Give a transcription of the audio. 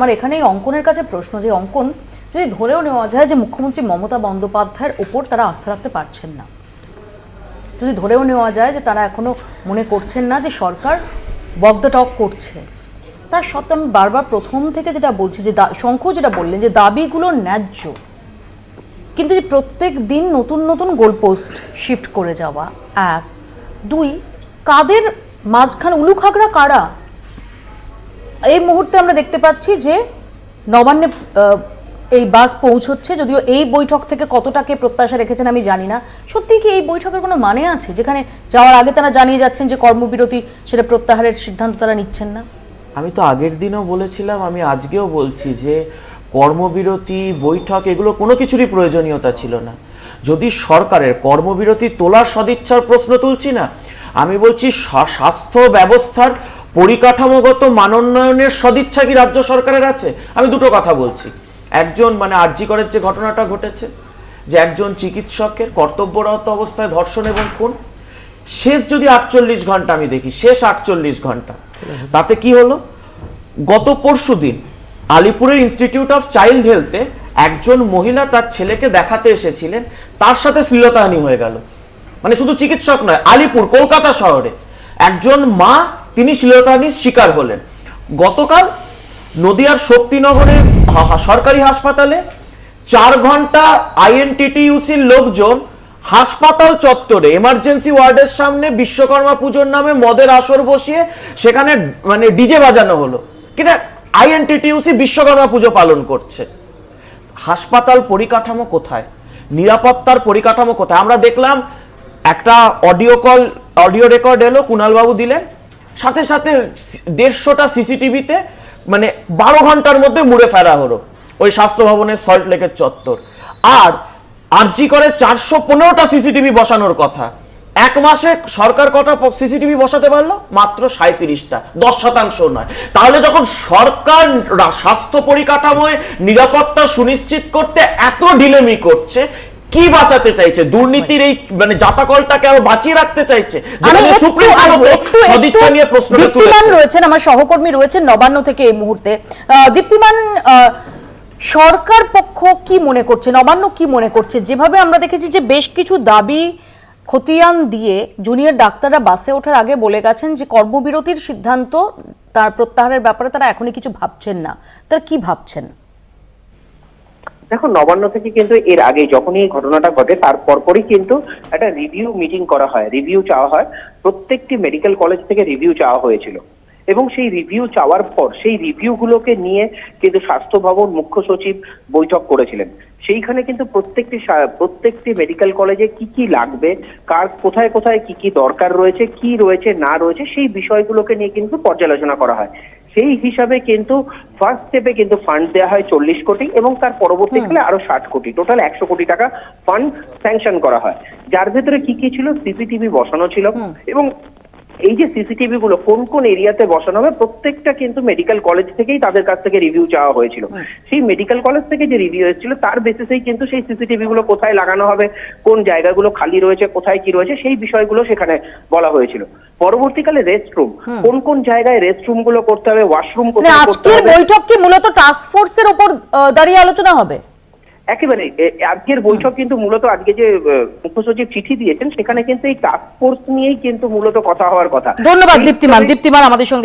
আমার এখানেই অঙ্কনের কাছে প্রশ্ন যে, অঙ্কন, যদি ধরেও নেওয়া যায় যে মুখ্যমন্ত্রী মমতা বন্দ্যোপাধ্যায়ের ওপর তারা আস্থা রাখতে পারছেন না। যদি ধরেও নেওয়া যায় যে তারা এখনও মনে করছেন না যে সরকার বক টক করছে, তার সত্ত্বেও আমি বারবার প্রথম থেকে যেটা বলছি যে শঙ্খ যেটা বললেন যে দাবিগুলো ন্যায্য, কিন্তু যে প্রত্যেক দিন নতুন নতুন গোলপোস্ট শিফট করে যাওয়া, এক। দুই, কাদের মাঝখানে উলুখাগড়া কারা এই মুহূর্তে আমরা দেখতে পাচ্ছি যে নবান্নে এই বাস পৌঁছচ্ছে, যদিও এই বৈঠক থেকে কতটাকে প্রত্যাশা রেখেছেন আমি জানি না। সত্যি কি এই বৈঠকের কোনো মানে আছে? যেখানে যাওয়ার আগে তারা জানিয়ে যাচ্ছেন যে কর্মবিরতি সেটা প্রত্যাহারের সিদ্ধান্ত তারা নিচ্ছেন না। আমি তো আগের দিনও বলেছিলাম, আমি আজকেও বলছি যে কর্মবিরতি, বৈঠক এগুলো কোনো কিছুরই প্রয়োজনীয়তা ছিল না। যদি সরকারের কর্মবিরতি তোলার সদিচ্ছার প্রশ্ন তুলছি না, আমি বলছি স্বাস্থ্য ব্যবস্থার পরিকাঠামোগত মানোন্নয়নের সদিচ্ছা কি রাজ্য সরকারের আছে? আমি দুটো কথা বলছি। একজন মানে আরজি করের যে ঘটনাটা ঘটেছে, যে একজন চিকিৎসকের কর্তব্যরত অবস্থায় ধর্ষণ এবং খুন, শেষ যদি আটচল্লিশ ঘণ্টা আমি দেখি, শেষ আটচল্লিশ ঘণ্টা, তাতে কি হলো? গত পরশু দিন আলিপুরের ইনস্টিটিউট অফ চাইল্ড হেলথে একজন মহিলা তার ছেলেকে দেখাতে এসেছিলেন, তার সাথে শ্লীলতাহানি হয়ে গেল। মানে শুধু চিকিৎসক নয়, আলিপুর, কলকাতা শহরে একজন মা তিনি শ্লীলতাহানির শিকার হলেন। গতকাল নদিয়ার হা- সরকারি হাসপাতালে চার ঘণ্টা আইএনটিটিইউসির লোকজন হাসপাতাল চত্বরে এমার্জেন্সি ওয়ার্ডের সামনে বিশ্বকর্মা পুজোর নামে মদের আসর বসিয়ে সেখানে মানে ডিজে বাজানো হলো। কিনা আইএনটিটিউসি বিশ্বকর্মা পুজো পালন করছে। হাসপাতাল পরিকাঠামো কোথায়? নিরাপত্তার পরিকাঠামো কোথায়? আমরা দেখলাম একটা অডিও কল, অডিও রেকর্ড এলো, কুণালবাবু দিলেন। সাথে সাথে দেড়শোটা সিসিটিভিতে মানে বারো ঘণ্টার মধ্যে মুড়ে ফেরা হলো। ওই স্বাস্থ্য ভবনের সল্ট লেকের চত্বর। আর আরজি করে চারশো পনেরোটা সিসিটিভি বসানোর কথা। এক মাসে সরকার কটা সিসিটিভি বসাতে পারল? মাত্র সাঁত্রিশটা দশ শতাংশ নয়। তাহলে যখন সরকার স্বাস্থ্য পরিকাঠামোয় নিরাপত্তা সুনিশ্চিত করতে এত ঢিলেমি করছে কি বাঁচাতে চাইছে? দুর্নীতির এই মানে জাতাকলটাকে আরও বাঁচিয়ে রাখতে চাইছে? যেখানে সুপ্রিম কোর্ট সদিচ্ছা নিয়ে প্রশ্নটা দীপ্তিমান রয়েছেন আমার সহকর্মী রয়েছেন নবান্ন থেকে এই মুহূর্তে। দীপ্তিমান সরকার পক্ষ কি মনে করছে? নবান্ন কি মনে করছে? যেভাবে আমরা দেখেছি যে বেশ কিছু দাবি খতিয়ান দিয়ে জুনিয়র ডাক্তাররা বাসে ওঠার আগে বলে গেছেন যে কর্মবিরতির সিদ্ধান্ত তার প্রত্যাহারের ব্যাপারে তারা এখনই কিছু ভাবছেন না। তারা কি ভাবছেন? দেখো, নবান্ন থেকে কিন্তু এর আগে যখনই এই ঘটনাটা ঘটে, তার পরপরই কিন্তু একটা রিভিউ মিটিং করা হয় রিভিউ চাওয়া হয়। প্রত্যেকটি মেডিকেল কলেজ থেকে রিভিউ চাওয়া হয়েছিল। এবং সেই রিভিউ চাওয়ার পর, সেই রিভিউগুলোকে নিয়ে কিন্তু স্বাস্থ্য ভবন মুখ্য সচিব বৈঠক করেছিলেন। সেইখানে কিন্তু প্রত্যেকটি প্রত্যেকটি মেডিকেল কলেজে কি কি লাগবে, কার কোথায় কোথায় কি কি দরকার রয়েছে, কি রয়েছে, না রয়েছে, সেই বিষয়গুলোকে নিয়ে কিন্তু পর্যালোচনা করা হয়। সেই হিসাবে কিন্তু ফার্স্ট স্টেপে কিন্তু ফান্ড দেওয়া হয় চল্লিশ কোটি এবং তার পরবর্তীকালে আরও ষাট কোটি। টোটাল একশো কোটি টাকা ফান্ড স্যাংশন করা হয়। যার ভেতরে কি কি ছিল? সিসিটিভি বসানো ছিল এবং এই যে সিসিটিভি গুলো কোন কোন এরিয়াতে বসানো হবে প্রত্যেকটা কিন্তু মেডিকেল কলেজ থেকেই তাদের কাছ থেকে রিভিউ চাওয়া হয়েছিল। সেই মেডিকেল কলেজ থেকে যে রিভিউ এসেছিল তার বেসিসেই কিন্তু সেই সিসিটিভি গুলো কোথায় লাগানো হবে কোন জায়গাগুলো খালি রয়েছে কোথায় কি রয়েছে সেই বিষয়গুলো সেখানে বলা হয়েছিল। পরবর্তীকালে রেস্ট রুম কোন কোন জায়গায় রেস্ট রুমগুলো করতে হবে ওয়াশরুম করতে আজকের বৈঠক কি মূলত টাস্ক ফোর্সের আহ, দাঁড়িয়ে আলোচনা হবে? একেবারে আজকের বৈঠক কিন্তু মূলত আজকে যে মুখ্য সচিব চিঠি দিয়েছেন সেখানে কিন্তু এই টাস্ক ফোর্স নিয়েই কিন্তু মূলত কথা হওয়ার কথা। ধন্যবাদ দীপ্তিমান। দীপ্তিমান আমাদের সঙ্গে